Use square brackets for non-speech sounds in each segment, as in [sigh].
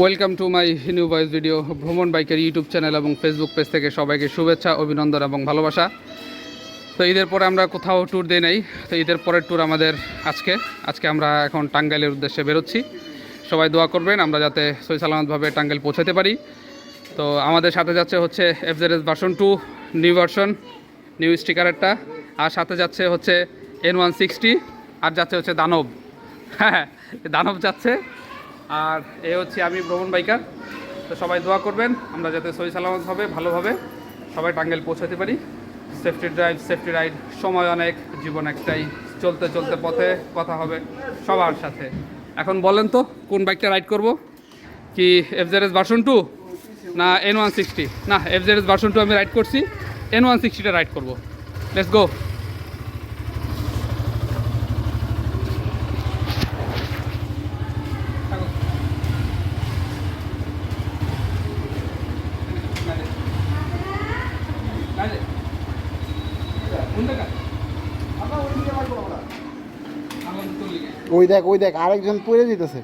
Welcome to my new voice video ভ্রমণ বাইকের YouTube channel এবং ফেসবুক পেজ থেকে সবাইকে শুভেচ্ছা, অভিনন্দন এবং ভালোবাসা। তো ঈদের পরে আমরা কোথাও ট্যুর দিই নাই, তো ঈদের পরের ট্যুর আমাদের আজকে। আজকে আমরা এখন টাঙ্গাইলের উদ্দেশ্যে বেরোচ্ছি। সবাই দোয়া করবেন, আমরা যাতে সই সালামতভাবে টাঙ্গাইল পৌঁছাতে পারি। তো আমাদের সাথে যাচ্ছে হচ্ছে FZ S version two new version new স্টিকারেরটা আর সাথে যাচ্ছে হচ্ছে এন ওয়ান সিক্সটি আর যাচ্ছে হচ্ছে দানব। হ্যাঁ দানব যাচ্ছে। আর এ হচ্ছে আমি ভ্রমণ বাইকার। তো সবাই দোয়া করবেন, আমরা যাতে সই সালামতভাবে ভালোভাবে সবাই টাঙ্গেল পৌঁছাতে পারি। সেফটি ড্রাইভ সেফটি রাইড সময় অনেক, জীবন একটাই, চলতে চলতে পথে কথা হবে সবার সাথে। এখন বলেন তো, কোন বাইকটা রাইড করব? কি এফজেড এস ভার্সন টু না এন ওয়ান সিক্সটি না এফজেড এস ভার্সন টু আমি রাইড করছি এন ওয়ান সিক্সটিটা রাইড করব। লেটস গো ওই দেখ ওই দেখ আরেকজন পড়ে দিতেছে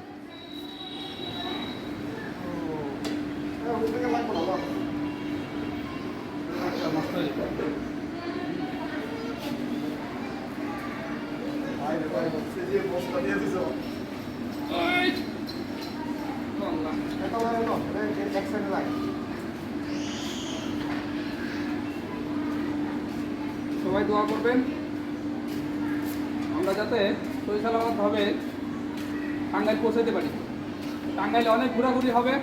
সবাই দোয়া করবেন আমরা যাতে সই সালামতভাবে টাঙ্গাইল পৌঁছাতে পারি টাঙ্গাইলে অনেক ঘোরাঘুরি হবে,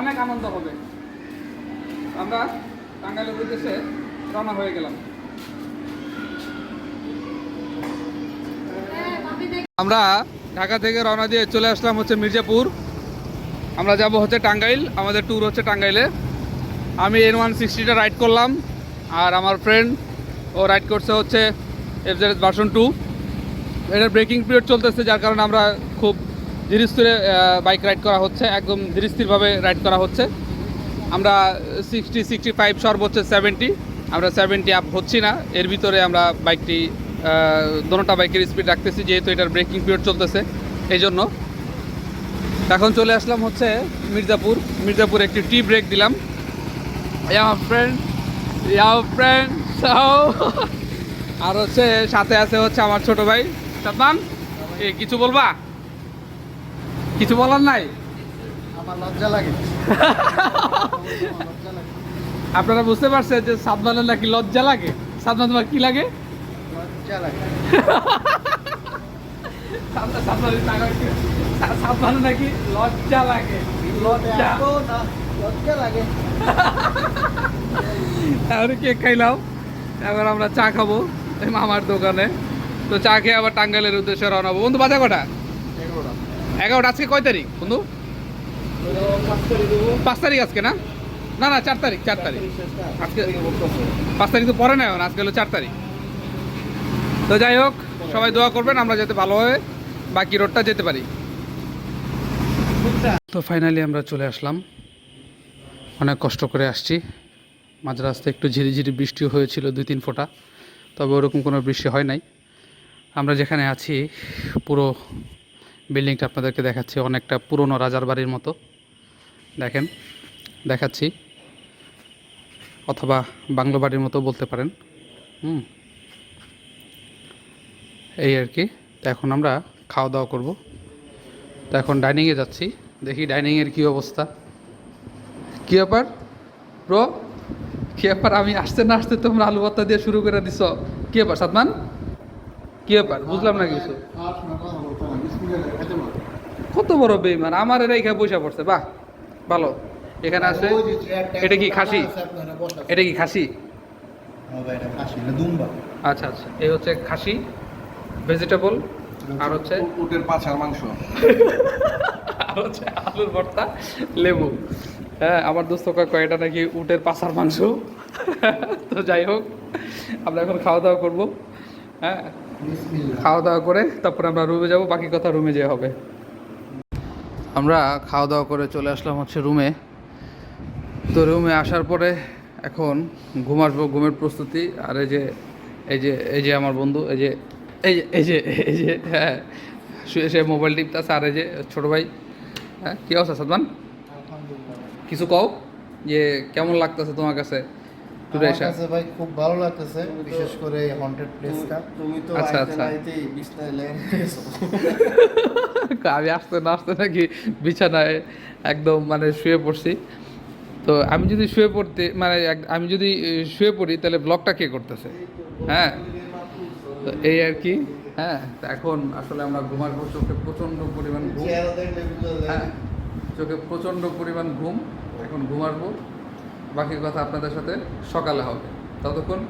অনেক আনন্দ হবে। আমরা টাঙ্গাইলের উদ্দেশ্যে রওনা হয়ে গেলাম। আমরা ঢাকা থেকে রওনা দিয়ে চলে আসলাম হচ্ছে মির্জাপুর। আমরা যাব হচ্ছে টাঙ্গাইল, আমাদের ট্যুর হচ্ছে টাঙ্গাইলে। আমি এন ওয়ান সিক্সটিটা রাইড করলাম, আর আমার ফ্রেন্ড ও রাইড করছে হচ্ছে এফজেড ভার্সন টু এটার ব্রেকিং পিরিয়ড চলতেছে, যার কারণে আমরা খুব ধীরে স্থিরে বাইক রাইড করা হচ্ছে, একদম ধীরে স্থিরভাবে রাইড করা হচ্ছে। আমরা সিক্সটি সিক্সটি ফাইভ সর্বোচ্চ সেভেন্টি আমরা সেভেন্টি আপ হচ্ছি না। এর ভিতরে আমরা বাইকটি দোনোটা বাইকের স্পিড রাখতেছি, যেহেতু এটার ব্রেকিং পিরিয়ড চলতেছে এই জন্য এখন চলে আসলাম হচ্ছে মির্জাপুর। মির্জাপুর একটি টি ব্রেক দিলাম। ফ্রেন্ড ফ্রেন্ড আর হচ্ছে সাথে আছে হচ্ছে আমার ছোট ভাই। কিছু বলবা? কিছু বলার নাই? আমার লজ্জা লাগে। [laughs] আপনারা বুঝতে পারছেন যে সাদমানের নাকি লজ্জা লাগে? সাদমান তোমার কি লাগে? লজ্জা লাগে। [laughs] সাদমানের নাকি লজ্জা লাগে? লজ্জা। লজ্জা। লাগে। [laughs] তাহলে কেক খাইলাম আমরা চা খাব মামার দোকানে। তো চা খেয়ে আবার টাঙ্গাইলের উদ্দেশ্যে রওনা হব। বন্ধু বাজে কটা? এগারোটা, আজকে কয় তারিখ, বন্ধু? পাঁচ তারিখ আজকে না? না না, চার তারিখ চার তারিখ। আজকে পাঁচ তারিখ তো পরে না, এখন আজকে হলো চার তারিখ। তো যাই হোক, সবাই দোয়া করবেন, আমরা যাতে ভালোভাবে বাকি রোডটা যেতে পারি। তো ফাইনালি আমরা চলে আসলাম। অনেক কষ্ট করে আসছি। মাঝ রাস্তায় একটু ঝিরিঝিরি বৃষ্টিও হয়েছিল দুই, তিন ফোঁটা। তবে ওরকম কোনো বৃষ্টি হয় নাই। আমরা যেখানে আছি, পুরো বিল্ডিংটা আপনাদেরকে দেখাচ্ছি অনেকটা পুরনো রাজার বাড়ির মতো দেখেন দেখাচ্ছি অথবা বাংলো বাড়ির মতো বলতে পারেন হুম এই আর কি তো এখন আমরা খাওয়া দাওয়া করব তো এখন ডাইনিংয়ে যাচ্ছি দেখি ডাইনিংয়ের কী অবস্থা কী ব্যাপার ব্রো কী ব্যাপার আমি আসতে না আসতে তোমরা আলু ভর্তা দিয়ে শুরু করে দিছ কী ব্যাপার সাদমান কী ব্যাপার বুঝলাম না কিছু কত বড় বেইমান? আমার এরা এখানে বসে পড়ছে। বাহ ভালো। এখানে আছে এটা কি খাসি? এটা কি খাসি? আচ্ছা আচ্ছা। এই হচ্ছে খাসি ভেজিটেবল আর হচ্ছে উটের পাছার মাংস। আর হচ্ছে আলুর ভর্তা লেবু। হ্যাঁ আমার দোস্ত কয় কয় নাকি উটের পাছার মাংস? তো যাই হোক আমরা এখন খাওয়া দাওয়া করব। হ্যাঁ খাওয়া দাওয়া করে তারপরে আমরা রুমে যাব বাকি কথা রুমে যেয়ে হবে। আমরা খাওয়া দাওয়া করে চলে আসলাম হচ্ছে রুমে। তো রুমে আসার পরে এখন ঘুম আসব ঘুমের প্রস্তুতি। আর এই যে এই যে এই যে আমার বন্ধু এই যে এই যে এই যে এই যে হ্যাঁ শুয়ে সে মোবাইল টিপতেছে। আর এই যে ছোটো ভাই হ্যাঁ কী অবস্থা সাদমান? কিছু কও? যে কেমন লাগতেছে তোমার কাছে? ট্যুরে আমার এসে ভাই খুব ভালো লাগতেছে বিশেষ করে এই হন্টেড প্লেসটা তুমি তো আচ্ছা, আচ্ছা। [laughs] আমি আসতে না আসতে নাকি বিছানায় একদম মানে শুয়ে পড়ছি। তো আমি যদি শুয়ে পড়তে মানে এক- আমি যদি শুয়ে পড়ি তাহলে ব্লগটা কে করতেছে? হ্যাঁ? তো এই আর কি হ্যাঁ? তো এখন আসলে আমরা ঘুমার ঘুমাবো চোখে প্রচণ্ড পরিমাণ ঘুম। হ্যাঁ? চোখে প্রচণ্ড পরিমাণ ঘুম। এখন ঘুমার ঘুমাবো বাকি কথা আপনাদের সাথে সকালে হবে। ততক্ষণ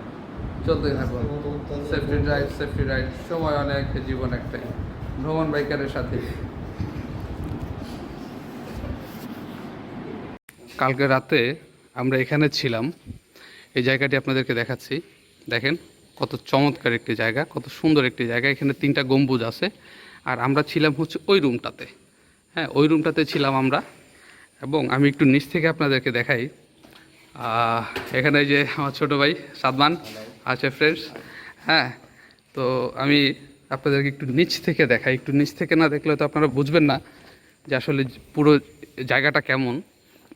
চলতেই থাকব সেফটি রাইড সেফটি রাইড সময় অনেক, জীবন একটাই। ভ্রমণ বাইকারের সাথে। কালকে রাতে আমরা এখানে ছিলাম। এই জায়গাটি আপনাদেরকে দেখাচ্ছি। দেখেন, কত চমৎকার একটি জায়গা, কত সুন্দর একটি জায়গা। এখানে তিনটা গম্বুজ আছে। আর আমরা ছিলাম হচ্ছে ওই রুমটাতে হ্যাঁ ওই রুমটাতে ছিলাম আমরা। এবং আমি একটু নিচ থেকে আপনাদেরকে দেখাই। এখানে যে আমার ছোটো ভাই সাদমান আছে ফ্রেন্ডস হ্যাঁ তো আমি আপনাদেরকে একটু নিচ থেকে দেখাই। একটু নিচ থেকে না দেখলে তো আপনারা বুঝবেন না যে আসলে পুরো জায়গাটা কেমন।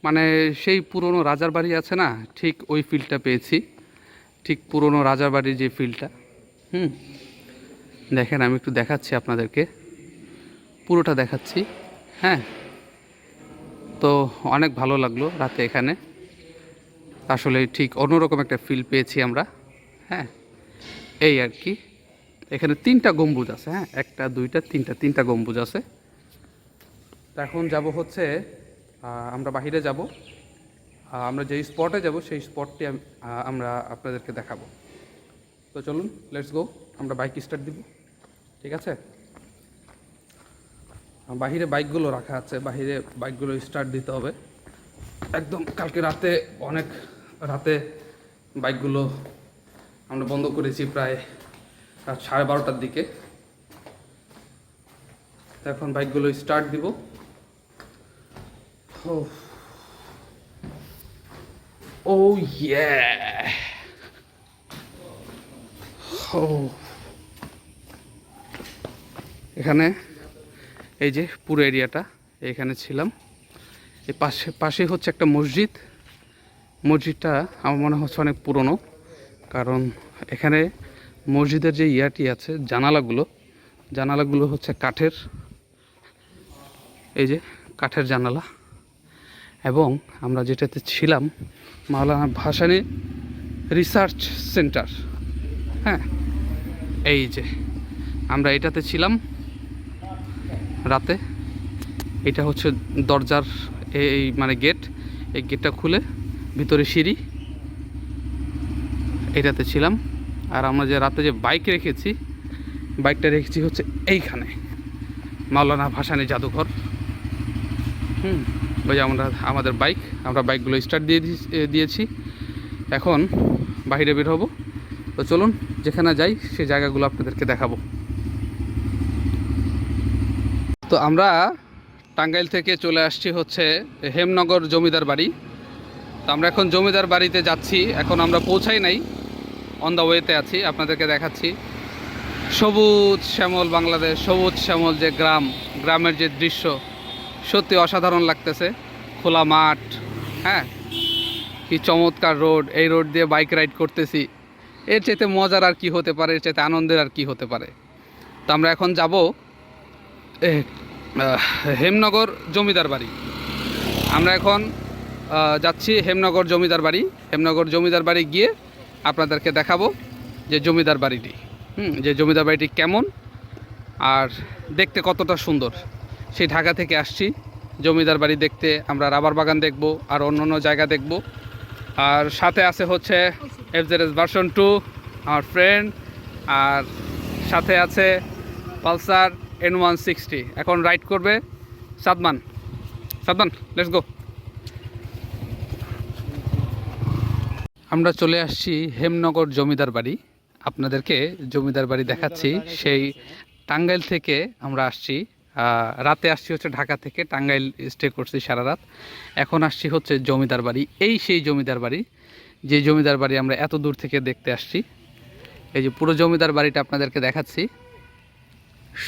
মানে সেই পুরনো রাজার বাড়ি আছে না, ঠিক ওই ফিল্ডটা পেয়েছি। ঠিক পুরনো রাজার বাড়ির যে ফিল্ডটা হুম, দেখেন আমি একটু দেখাচ্ছি আপনাদেরকে। পুরোটা দেখাচ্ছি। হ্যাঁ তো অনেক ভালো লাগল রাতে এখানে। আসলে ঠিক অন্যরকম একটা ফিল পেয়েছি আমরা হ্যাঁ? এই আর কি। এখানে তিনটা গম্বুজ আছে হ্যাঁ? একটা, দুইটা, তিনটা তিনটা গম্বুজ আছে। এখন যাব হচ্ছে আমরা বাহিরে যাব। আমরা যেই স্পটে যাব, সেই স্পটটি আমরা আপনাদেরকে দেখাবো। তো চলুন লেটস গো আমরা বাইক স্টার্ট দিব। ঠিক আছে? বাহিরে বাইকগুলো রাখা আছে। বাহিরে বাইকগুলো স্টার্ট দিতে হবে। একদম কালকে রাতে অনেক রাতে বাইকগুলো আমরা বন্ধ করেছি প্রায় রাত সাড়ে বারোটার দিকে। এখন বাইকগুলো স্টার্ট দিব। ও ইয়ে ও এখানে এই যে পুরো এরিয়াটা এখানে ছিলাম। এই পাশে পাশে হচ্ছে একটা মসজিদ। মসজিদটা আমার মনে হচ্ছে অনেক পুরনো, কারণ এখানে মসজিদের যে ইয়াটি আছে, জানালাগুলো জানালাগুলো হচ্ছে কাঠের, এই যে কাঠের জানালা। এবং আমরা যেটাতে ছিলাম, মাওলানা ভাসানি রিসার্চ সেন্টার হ্যাঁ? এই যে, আমরা এটাতে ছিলাম রাতে। এটা হচ্ছে দরজার এই মানে গেট, এই গেটটা খুলে ভিতরে সিঁড়ি। এটাতে ছিলাম। আর আমরা যে রাতে যে বাইক রেখেছি, বাইকটা রেখেছি হচ্ছে এইখানে। মাওলানা ভাসানি জাদুঘর। হুম, ওই যে আমরা, আমাদের বাইক। আমরা বাইকগুলো স্টার্ট দিয়ে দিয়েছি। এখন বাইরে বের হব। তো চলুন, যেখানে যাই সেই জায়গাগুলো আপনাদেরকে দেখাবো। তো আমরা টাঙ্গাইল থেকে চলে আসছি হচ্ছে হেমনগর জমিদার বাড়ি। তো আমরা এখন জমিদার বাড়িতে যাচ্ছি। এখন আমরা পৌঁছাই নাই। অন দ্য ওয়েতে আছি, আপনাদেরকে দেখাচ্ছি। সবুজ শ্যামল বাংলাদেশ, সবুজ শ্যামল যে গ্রাম, গ্রামের যে দৃশ্য, সত্যি অসাধারণ লাগতেছে। খোলা মাঠ হ্যাঁ? কি চমৎকার রোড, এই রোড দিয়ে বাইক রাইড করতেছি। এর চাইতে মজার আর কি হতে পারে, এর চাইতে আনন্দের আর কি হতে পারে? তো আমরা এখন যাব হেমনগর জমিদার বাড়ি। আমরা এখন যাচ্ছি হেমনগর জমিদার বাড়ি। হেমনগর জমিদার বাড়ি গিয়ে আপনাদেরকে দেখাবো যে জমিদার বাড়িটি। হুম, যে জমিদার বাড়িটি কেমন আর দেখতে কতটা সুন্দর। সেই ঢাকা থেকে আসছি। জমিদার বাড়ি দেখতে আমরা রাবার বাগান দেখব আর অন্য অন্য জায়গা দেখব। আর সাথে আছে হচ্ছে এফজেডএস ভার্সন টু, আমার ফ্রেন্ড। আর সাথে আছে পালসার এন ওয়ান সিক্সটি। এখন রাইড করবে সাদমান। সাদমান লেটস গো আমরা চলে আসছি হেমনগর জমিদার বাড়ি। আপনাদেরকে জমিদার বাড়ি দেখাচ্ছি। সেই টাঙ্গাইল থেকে আমরা আসছি। রাতে আসছি হচ্ছে ঢাকা থেকে। টাঙ্গাইল স্টে করছি সারা রাত। এখন আসছি হচ্ছে জমিদার বাড়ি। এই সেই জমিদার বাড়ি। যে জমিদার বাড়ি আমরা এত দূর থেকে দেখতে আসছি। এই যে পুরো জমিদার বাড়িটা আপনাদেরকে দেখাচ্ছি।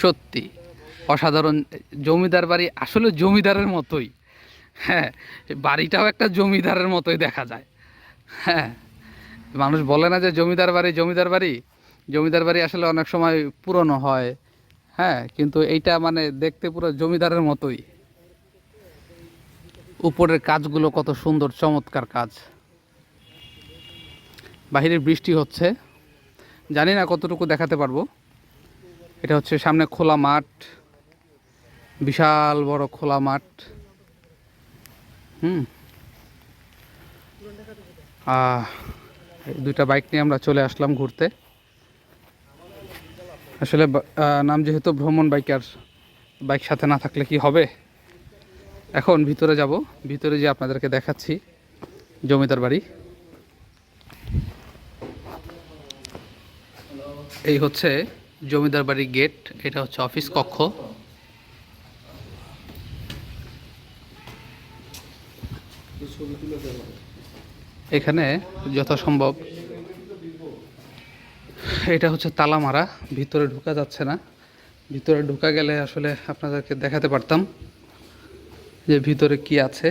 সত্যি অসাধারণ জমিদার বাড়ি। আসলে জমিদারের মতোই। হ্যাঁ বাড়িটাও একটা জমিদারের মতোই দেখা যায়। হ্যাঁ মানুষ বলে না যে জমিদার বাড়ি জমিদার বাড়ি। জমিদার বাড়ি আসলে অনেক সময় পুরনো হয়। হ্যাঁ কিন্তু এইটা মানে দেখতে পুরো জমিদারের মতোই। উপরের কাজগুলো কত সুন্দর, চমৎকার কাজ। বাহিরে বৃষ্টি হচ্ছে। জানি না কতটুকু দেখাতে পারব। এটা হচ্ছে সামনে খোলা মাঠ। বিশাল বড় খোলা মাঠ। হুম। দুইটা বাইক নিয়ে আমরা চলে আসলাম ঘুরতে। আসলে নাম যেহেতু ভ্রমণ বাইকার, বাইক সাথে না থাকলে কি হবে? এখন ভিতরে যাব, ভিতরে যে আপনাদেরকে দেখাচ্ছি জমিদার বাড়ি। এই হচ্ছে জমিদার বাড়ির গেট, এটা হচ্ছে অফিস কক্ষ। ছবি তুলে দেবো। এখানে যথাসম্ভব এটা হচ্ছে তালা মারা ভিতরে ঢোকা যাচ্ছে না। ভিতরে ঢোকা গেলে আসলে আপনাদেরকে দেখাতে পারতাম যে ভিতরে কি আছে।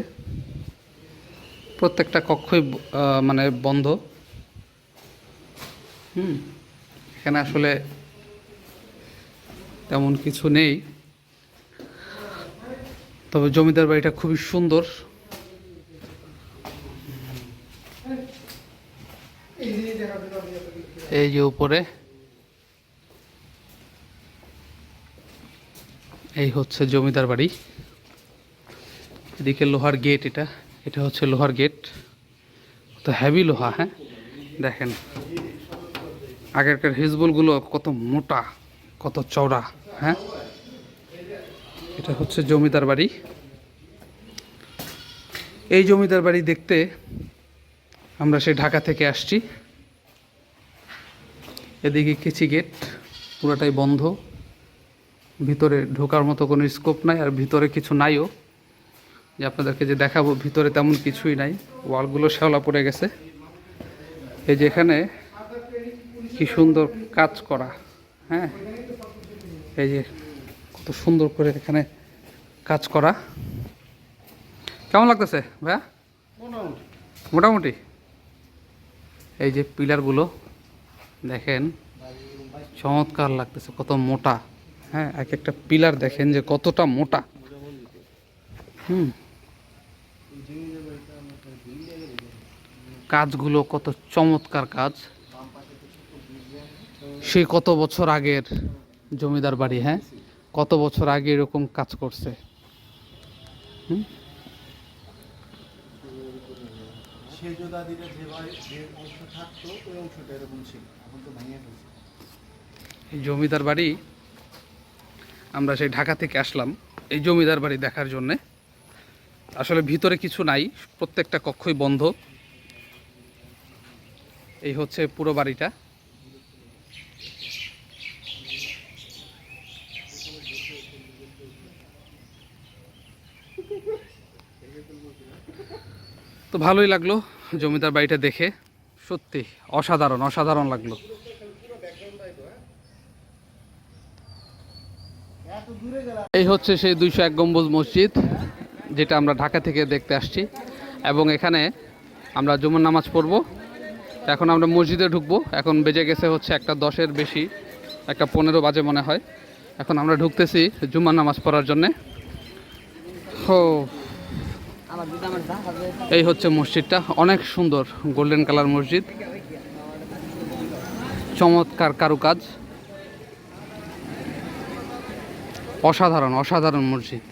প্রত্যেকটা কক্ষই মানে বন্ধ। হুম, এখানে আসলে তেমন কিছু নেই। তবে জমিদার বাড়িটা খুবই সুন্দর। এই যে উপরে, এই হচ্ছে জমিদার বাড়ি। এদিকে লোহার গেট এটা এটা হচ্ছে লোহার গেট। তো হ্যাভি লোহা হ্যাঁ? দেখেন, আগেরকার হিজবুলগুলো কত মোটা, কত চওড়া হ্যাঁ? এটা হচ্ছে জমিদার বাড়ি। এই জমিদার বাড়ি দেখতে আমরা সেই ঢাকা থেকে আসছি। এদিকে কিচি গেট পুরোটাই বন্ধ। ভিতরে ঢোকার মতো কোনো স্কোপ নাই আর ভিতরে কিছু নাইও। যে আপনাদেরকে যে দেখাবো ভিতরে তেমন কিছুই নাই। ওয়ালগুলো শ্যাওলা পড়ে গেছে। এই যে এখানে কি সুন্দর কাজ করা হ্যাঁ? এই যে কত সুন্দর করে এখানে কাজ করা। কেমন লাগতেছে ভাইয়া? মোটামুটি। মোটামুটি। এই যে পিলারগুলো দেখেন, চমৎকার লাগতেছে, কত মোটা। হ্যাঁ এক একটা পিলার দেখেন যে কতটা মোটা। হুম। কাজগুলো কত চমৎকার কাজ। সে কত বছর আগের জমিদার বাড়ি হ্যাঁ? কত বছর আগে এরকম কাজ করছে। হুম। সেজ দাদিরা যেভাবে যে অংশ থাকতো, ওই অংশটা এরকম ছিল। জমিদার বাড়ি, আমরা সেই ঢাকা থেকে আসলাম এই জমিদার বাড়ি দেখার জন্যে। আসলে ভিতরে কিছু নাই, প্রত্যেকটা কক্ষই বন্ধ। এই হচ্ছে পুরো বাড়িটা। তো ভালোই লাগল জমিদার বাড়িটা দেখে। সত্যি, অসাধারণ অসাধারণ লাগল। এই হচ্ছে সেই দুইশো এক গম্বুজ মসজিদ, যেটা আমরা ঢাকা থেকে দেখতে আসছি। এবং এখানে আমরা জুমার নামাজ পড়ব। এখন আমরা মসজিদে ঢুকবো। এখন বেজে গেছে হচ্ছে একটা দশের বেশি, একটা পনেরো বাজে মনে হয়। এখন আমরা ঢুকতেছি জুমার নামাজ পড়ার জন্যে। ও এই হচ্ছে মসজিদটা। অনেক সুন্দর গোল্ডেন কালার মসজিদ। চমৎকার কারুকাজ। অসাধারণ অসাধারণ মসজিদ।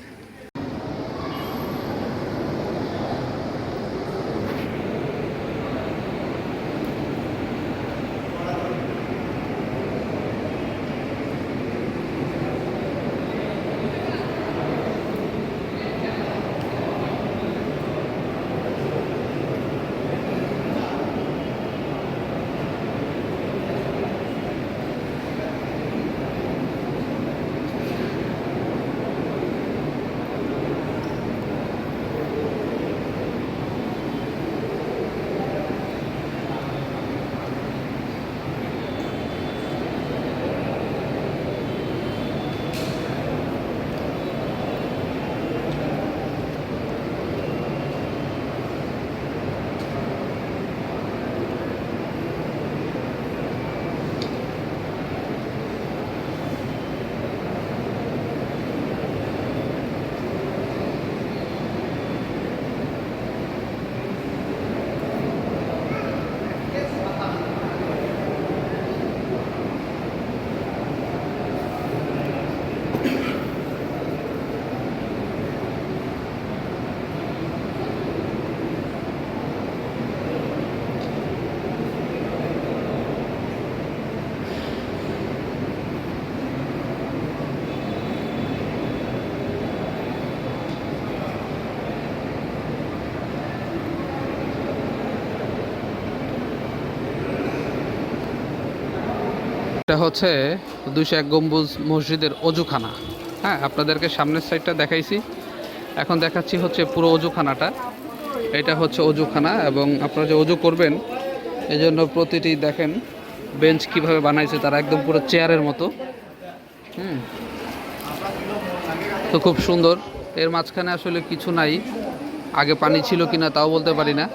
হচ্ছে দুইশো এক গম্বুজ মসজিদের অজুখানা। হ্যাঁ আপনাদেরকে সামনের সাইডটা দেখাইছি। এখন দেখাচ্ছি হচ্ছে পুরো অজুখানাটা। এটা হচ্ছে অজুখানা এবং আপনারা যে অজু করবেন এই জন্য প্রতিটি দেখেন বেঞ্চ কীভাবে বানাইছে তারা একদম পুরো চেয়ারের মতো। হুম। তো খুব সুন্দর। এর মাঝখানে আসলে কিছু নাই। আগে পানি ছিল কিনা তাও বলতে পারি না।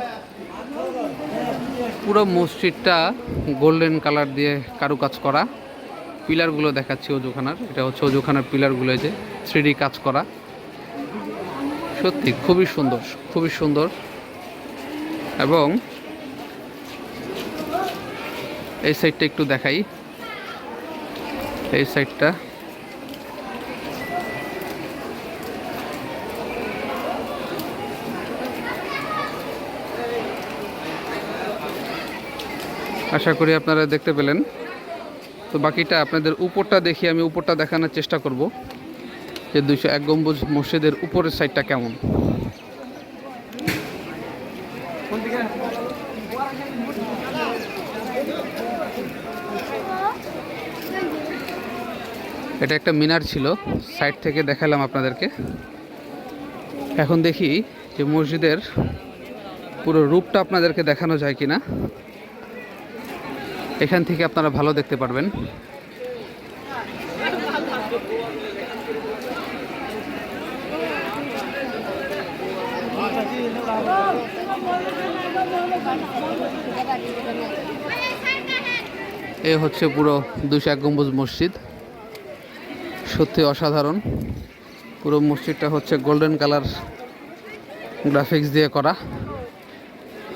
পুরো মসজিদটা গোল্ডেন কালার দিয়ে কারুকাজ করা। পিলারগুলো দেখাচ্ছি অজুখানার এটা হচ্ছে অজুখানার পিলারগুলো যে থ্রিডি কাজ করা। সত্যি, খুবই সুন্দর খুবই সুন্দর। এবং এই সাইডটা একটু দেখাই। এই সাইডটা আশা করি আপনারা দেখতে পেলেন। তো বাকিটা আপনাদের উপরটা দেখি, আমি উপরটা দেখানোর চেষ্টা করব যে দুইশো এক গম্বুজ মসজিদের উপরের সাইডটা কেমন। এটা একটা মিনার ছিল সাইড থেকে দেখালাম আপনাদেরকে। এখন দেখি যে মসজিদের পুরো রূপটা আপনাদেরকে দেখানো যায় কিনা। এখান থেকে আপনারা ভালো দেখতে পারবেন। এ হচ্ছে পুরো দুশো এক গম্বুজ মসজিদ। সত্যি অসাধারণ। পুরো মসজিদটা হচ্ছে গোল্ডেন কালার গ্রাফিক্স দিয়ে করা।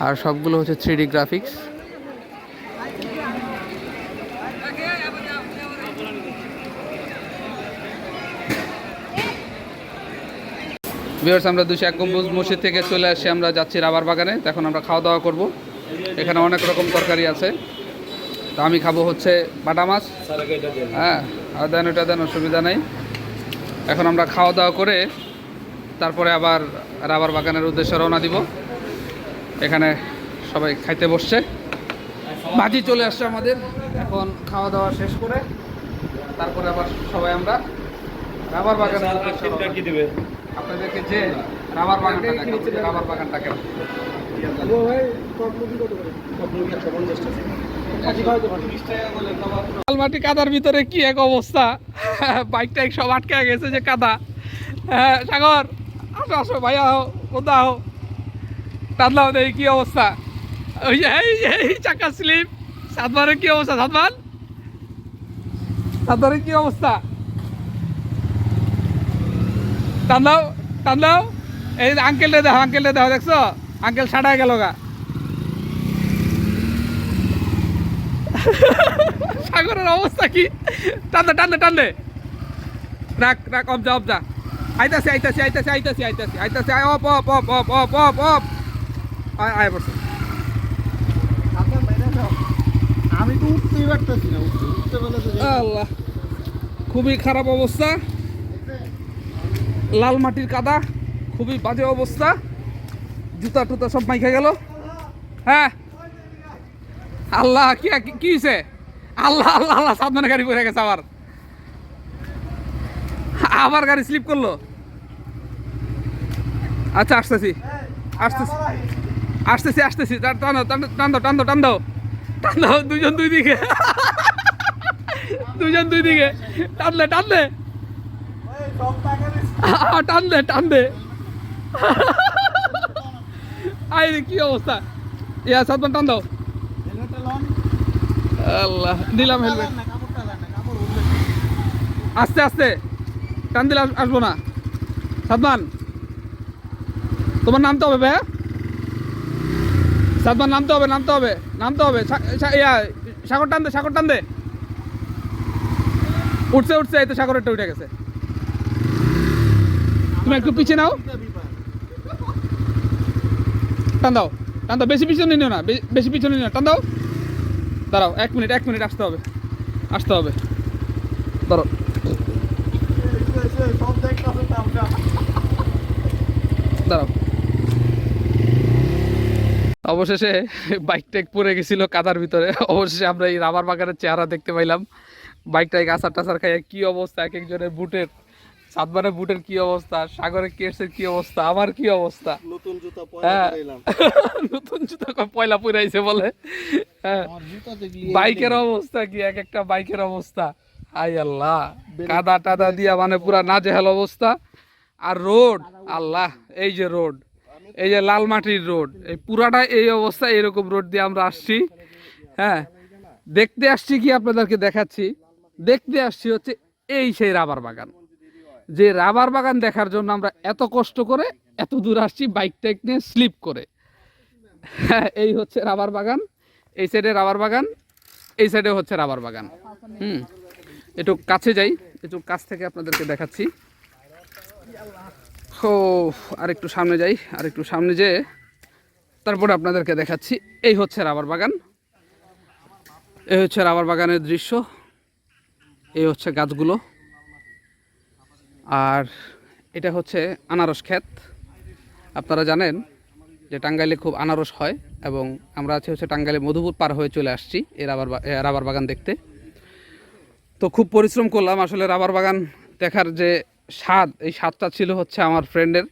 আর সবগুলো হচ্ছে থ্রি গ্রাফিক্স ভিউয়ার্স আমরা দুশো এক গম্বুজ মসজিদ থেকে চলে আসি, আমরা যাচ্ছি রাবার বাগানে। এখন আমরা খাওয়া দাওয়া করব। এখানে অনেক রকম তরকারি আছে। তো আমি খাব হচ্ছে বাটা মাছ। হ্যাঁ আর দেন ওটা দেন, অসুবিধা নেই। এখন আমরা খাওয়া দাওয়া করে তারপরে আবার রাবার বাগানের উদ্দেশ্যে রওনা দিব। এখানে সবাই খাইতে বসছে। ভাজি চলে আসছে আমাদের। এখন খাওয়া দাওয়া শেষ করে তারপরে আবার সবাই আমরা রাবার বাগানের উদ্দেশ্যে। আপনাদেরকে যে রাবার বাগানটা দেখাবো যে রাবার বাগানটা কেমন? লালমাটি কাদার ভিতরে কি এক অবস্থা? বাইকটা সব আটকে গেছে যে কাদা। হ্যাঁ সাগর আসো আসো ভাইয়া হো কোথা হো টানলাম দেখি কি অবস্থা। ওই যে এই যে এই চাকা স্লিপ। সাতবারের কি অবস্থা সাতবার? সাতবারের কি অবস্থা? টান দাও টান দাও এই আঙ্কেলটা দেখো আঙ্কেলটা দেখো দেখছ? আঙ্কেল সাড়ায় গেল গা। সাগরের অবস্থা কি? টানদে টানদে টানদে রাখ রাখ অব যা অব যা। আইতাছি আইতাছি আইতাছি আইতাছি আইতাছি আইতাছি। আয় অপ অপ অপ অপ অপ অপ অপ আয় আয় বসে। আমি তো উঠতেই পারতেছি না উঠতে আল্লাহ। খুবই খারাপ অবস্থা। লাল মাটির কাদা খুবই বাজে অবস্থা। জুতা টুতা সব মাইখা গেল। হ্যাঁ। আল্লাহ কি কি- হয়েছে আল্লাহ আল্লাহ আল্লাহ সাবধানে গাড়ি পড়ে গেছে আবার। আবার গাড়ি স্লিপ করল। আচ্ছা আসতেছি। আসতেছি। আসতেছি আসতেছি। টান টান দাও, টান টান টান দাও দুজন দুই দিকে। দুজন দুই দিকে। টানলে টানলে টান দে টান দে আই কি অবস্থা? ইয়া সাতমান টান দাও। আল্লাহ দিলাম হেলমেট আস্তে আস্তে। টান দিলে আসব না। সাদমান তোমার নামতে হবে ভাইয়া। সাদমান নামতে হবে নামতে হবে নামতে হবে। ইয়া সাগর টান দে সাগর টান দে। উঠছে উঠছে এই তো সাগরেরটা উঠে গেছে। তুমি একটু পিছিয়ে নাও। টান দাও টান দাও, বেশি পিছনে নিও না বেশি পিছনে নিও না, টান দাও। দাঁড়াও, এক মিনিট এক মিনিট আসতে হবে আসতে হবে। দাঁড়াও। দাঁড়াও। অবশেষে বাইক টেক পড়ে গেছিল কাদার ভিতরে। অবশেষে আমরা এই রাবার বাগানের চেহারা দেখতে পাইলাম। বাইক টাইক টাছার খাইয়ে কি অবস্থা এক একজনের বুটের সাতবারের বুটের কি অবস্থা? সাগরের কেসের কি অবস্থা? আমার কি অবস্থা? নতুন জুতা হ্যাঁ। [laughs] নতুন জুতো কয় পয়লা পুরাইছে বলে? হ্যাঁ। বাইকের অবস্থা কি? এক একটা বাইকের অবস্থা। আই আল্লাহ। কাদা টাদা দিয়া মানে পুরা নাজেহাল অবস্থা। আর রোড আল্লাহ এই যে রোড এই যে লাল মাটির রোড এই পুরাটা এই অবস্থা এরকম রোড দিয়ে আমরা আসছি। হ্যাঁ। দেখতে আসছি কি আপনাদেরকে দেখাচ্ছি? দেখতে আসছি হচ্ছে এই সেই রাবার বাগান। যে রাবার বাগান দেখার জন্য আমরা এত কষ্ট করে এত দূর আসছি বাইক টাইক নিয়ে স্লিপ করে। হ্যাঁ এই হচ্ছে রাবার বাগান, এই সাইডে রাবার বাগান, এই সাইডে হচ্ছে রাবার বাগান। হুম, একটু কাছে যাই, একটু কাছ থেকে আপনাদেরকে দেখাচ্ছি। ও আর একটু সামনে যাই, আর একটু সামনে যেয়ে তারপরে আপনাদেরকে দেখাচ্ছি, এই হচ্ছে রাবার বাগান। এই হচ্ছে রাবার বাগানের দৃশ্য, এই হচ্ছে গাছগুলো। আর এটা হচ্ছে আনারস ক্ষেত। আপনারা জানেন যে টাঙ্গাইলে খুব আনারস হয় এবং আমরা আছি হচ্ছে টাঙ্গাইলে মধুপুর পার হয়ে চলে আসছি এই রাবার রাবার বাগান দেখতে। তো খুব পরিশ্রম করলাম আসলে রাবার বাগান দেখার যে স্বাদ, এই স্বাদটা ছিল হচ্ছে আমার ফ্রেন্ডের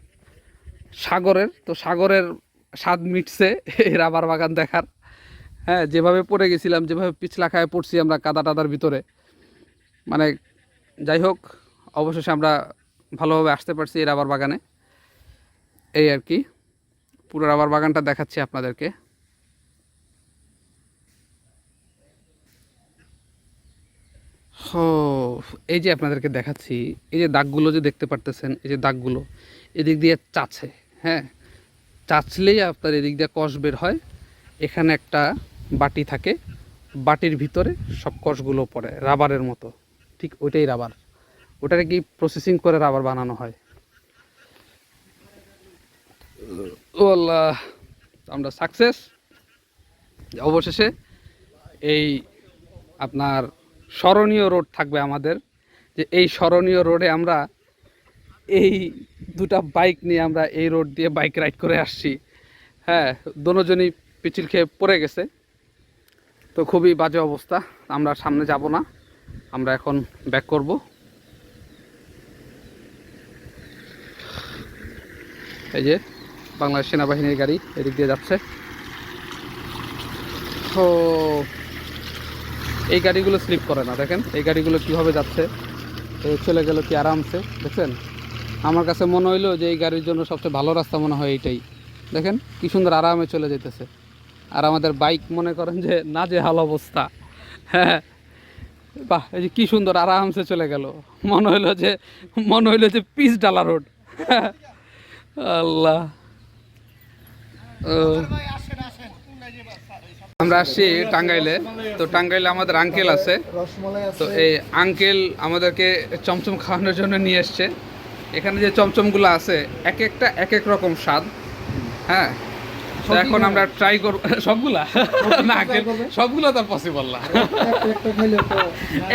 সাগরের। তো সাগরের স্বাদ মিটছে এই রাবার বাগান দেখার। হ্যাঁ যেভাবে পড়ে গেছিলাম, যেভাবে পিছলা খায় পড়ছি আমরা কাদা টাদার ভিতরে। মানে যাই হোক অবশেষে আমরা ভালোভাবে আসতে পারছি এই রাবার বাগানে। এই আর কি। পুরো রাবার বাগানটা দেখাচ্ছি আপনাদেরকে। ও এই যে আপনাদেরকে দেখাচ্ছি, এই যে দাগগুলো যে দেখতে পারতেছেন, এই যে দাগগুলো, এদিক দিয়ে চাচ্ছে হ্যাঁ? চাচলেই আপনার এদিক দিয়ে কষ বের হয়। এখানে একটা বাটি থাকে, বাটির ভিতরে সব কষগুলো পড়ে, রাবারের মতো। ঠিক ওইটাই রাবার। ওটাকে কি প্রসেসিং করে রাবার বানানো হয়? ও আল্লাহ, আমরা সাকসেস অবশেষে এই আপনার স্মরণীয় রোড থাকবে আমাদের, যে এই স্মরণীয় রোডে আমরা এই দুটা বাইক নিয়ে আমরা এই রোড দিয়ে বাইক রাইড করে আসছি। হ্যাঁ দোনোজনই পিছিল খেয়ে পড়ে গেছে। তো খুবই বাজে অবস্থা, আমরা সামনে যাব না, আমরা এখন ব্যাক করব। এই যে বাংলাদেশ সেনাবাহিনীর গাড়ি এদিক দিয়ে যাচ্ছে। তো এই গাড়িগুলো স্লিপ করে না, দেখেন। এই গাড়িগুলো কীভাবে যাচ্ছে চলে গেল কি আরামসে, দেখছেন? আমার কাছে মনে হইল যে এই গাড়ির জন্য সবচেয়ে ভালো রাস্তা মনে হয় এইটাই। দেখেন, কি সুন্দর আরামে চলে যেতেছে। আর আমাদের বাইক মনে করেন যে না যে হাল অবস্থা। হ্যাঁ বাহ, এই যে কী সুন্দর আরামসে চলে গেল। মনে হইল যে, মনে হইল যে পিস ডালা রোড। আল্লাহ। আমরা আসছি টাঙ্গাইলে। তো টাঙ্গাইলে আমাদের আঙ্কেল আছে। তো এই আঙ্কেল আমাদেরকে চমচম খাওয়ানোর জন্য নিয়ে এসছে। এখানে যে চমচমগুলো আছে এক একটা এক এক রকম স্বাদ। হ্যাঁ? তো এখন আমরা ট্রাই করব। সবগুলা? না সবগুলো তো পসিবল না। একটা একটা খাইলে তো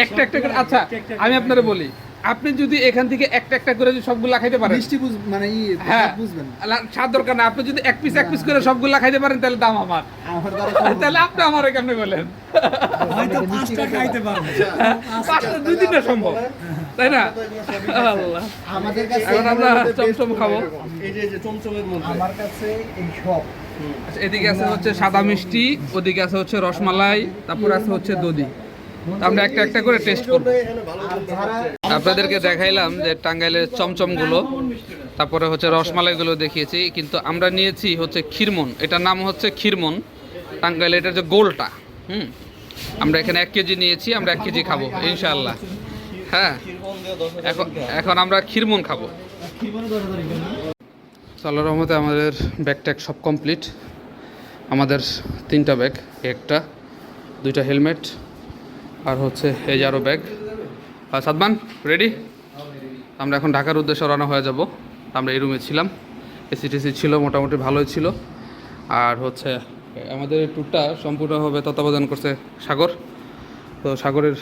একটা একটা করে আচ্ছা আমি আপনারে বলি। আপনি যদি এখান থেকে একটা একটা করে যদি সবগুলা খাইতে পারেন। মিষ্টি বুঝ মানে ই হ্যাঁ। স্বাদ বুঝবেন স্বাদ দরকার না। আপনি যদি এক পিস এক পিস করে সবগুলা খাইতে পারেন তাহলে দাম আমার। তাহলে আপনি আমার কেমনে বলেন? হয়তো পাঁচটা খাইতে পারবে পাঁচটা দুই দিনটা সম্ভব। তাই না? আল্লাহ। আমাদের কাছে এখন আমরা চমচম খাব। এই যে যে চমচমের মধ্যে। আমার কাছে এই সব। আচ্ছা, এদিকে আছে হচ্ছে সাদা মিষ্টি ওদিকে আছে হচ্ছে রসমালাই তারপর আছে হচ্ছে দধি। আমরা একটা একটা করে টেস্ট করব। আপনাদেরকে দেখাইলাম যে টাঙ্গাইলের চমচমগুলো, তারপরে হচ্ছে রসমালাইগুলো দেখিয়েছি, কিন্তু আমরা নিয়েছি হচ্ছে ক্ষীরমন এটার নাম হচ্ছে ক্ষীরমন টাঙ্গাইলে এটা যে গোলটা, হুম? আমরা এখানে এক কেজি নিয়েছি, আমরা এক কেজি খাব, ইনশাআল্লাহ। হ্যাঁ এখন এখন আমরা ক্ষীরমন খাব। সাল্লা রহমতে আমাদের ব্যাগ ট্যাগ সব কমপ্লিট আমাদের তিনটা ব্যাগ একটা, দুইটা হেলমেট আর হচ্ছে এই যে আরও ব্যাগ আর সাদমান রেডি আমরা এখন ঢাকার উদ্দেশ্যে রওনা হয়ে যাব। আমরা এই রুমে ছিলাম। এসি টেসি ছিল মোটামুটি ভালোই ছিল। আর হচ্ছে আমাদের এই ট্যুরটা সম্পূর্ণভাবে তত্ত্বাবধান করছে সাগর। তো সাগরের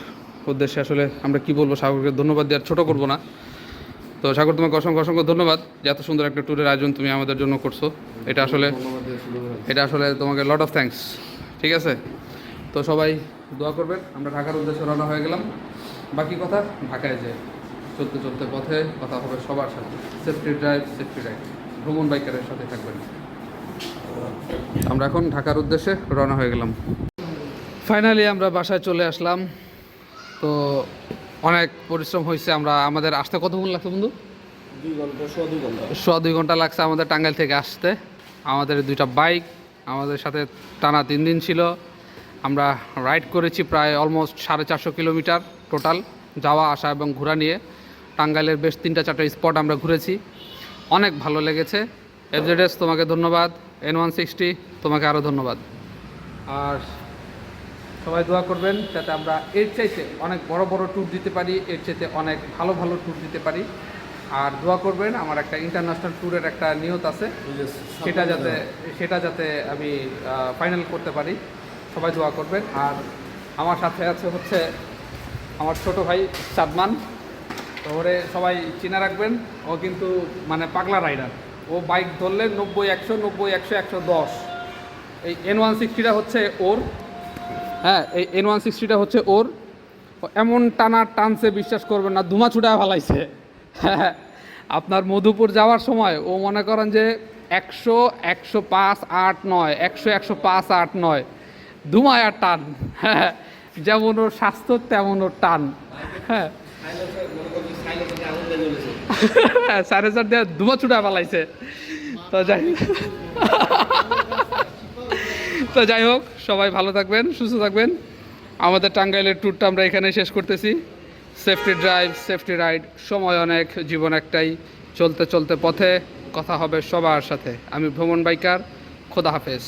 উদ্দেশ্যে আসলে আমরা কি বলব? সাগরকে ধন্যবাদ দেওয়ার ছোটো করব না। তো সাগর তোমাকে অসংখ্য অসংখ্য ধন্যবাদ যে এত সুন্দর একটা ট্যুরের আয়োজন তুমি আমাদের জন্য করছ। এটা আসলে এটা আসলে তোমাকে লট অফ থ্যাঙ্কস ঠিক আছে? তো সবাই দোয়া করবেন। আমরা ঢাকার উদ্দেশ্যে রওনা হয়ে গেলাম। বাকি কথা ঢাকায় যে চলতে চলতে পথে কথা হবে সবার সাথে। সেফটি ড্রাইভ সেফটি রাইড ভ্রমণ বাইকারের সাথে থাকবেন। আমরা এখন ঢাকার উদ্দেশ্যে রওনা হয়ে গেলাম। ফাইনালি আমরা বাসায় চলে আসলাম। তো অনেক পরিশ্রম হয়েছে। আমরা আমাদের আসতে কতক্ষণ লাগছে বন্ধু? সোয়া দুই ঘণ্টা লাগছে আমাদের টাঙ্গাইল থেকে আসতে। আমাদের দুইটা বাইক আমাদের সাথে টানা তিন দিন ছিল। আমরা রাইড করেছি প্রায় অলমোস্ট সাড়ে চারশো কিলোমিটার টোটাল যাওয়া আসা এবং ঘোরা নিয়ে। টাঙ্গাইলের বেশ তিনটা চারটা স্পট আমরা ঘুরেছি। অনেক ভালো লেগেছে। এফজেডএস তোমাকে ধন্যবাদ। এন ওয়ান সিক্সটি তোমাকে আরও ধন্যবাদ। আর সবাই দোয়া করবেন যাতে আমরা এর চাইতে অনেক বড় বড় ট্যুর দিতে পারি এর চাইতে অনেক ভালো ভালো ট্যুর দিতে পারি। আর দোয়া করবেন আমার একটা ইন্টারন্যাশনাল ট্যুরের একটা নিয়ত আছে। সেটা যাতে সেটা যাতে আমি ফাইনাল করতে পারি। সবাই দোয়া করবেন। আর আমার সাথে আছে হচ্ছে আমার ছোট ভাই সাদমান। তো ওরে সবাই চিনে রাখবেন, ও কিন্তু মানে পাগলা রাইডার। ও বাইক ধরলে নব্বই একশো নব্বই একশো একশো দশ। এই এন ওয়ান সিক্সটিটা হচ্ছে ওর। হ্যাঁ এই এন ওয়ান সিক্সটিটা হচ্ছে ওর। এমন টানা টানছে, বিশ্বাস করবেন না, ধুমা ছুটা ফালাইছে। হ্যাঁ [laughs] আপনার মধুপুর যাওয়ার সময় ও মনে করেন যে একশো একশো পাঁচ, আট, নয়, একশো একশো পাঁচ, আট, নয়। ধুমায় টান। যেমন ওর স্বাস্থ্য তেমন ওর টান। হ্যাঁ চার দিয়ে ধুমা ছুটা ফালাইছে তো যাই তো যাই হোক, সবাই ভালো থাকবেন, সুস্থ থাকবেন। আমাদের টাঙ্গাইলের ট্যুরটা আমরা এখানে শেষ করতেছি। সেফটি ড্রাইভ সেফটি রাইড সময় অনেক, জীবন একটাই। চলতে চলতে পথে কথা হবে সবার সাথে। আমি ভ্রমণ বাইকার, খোদা হাফেজ।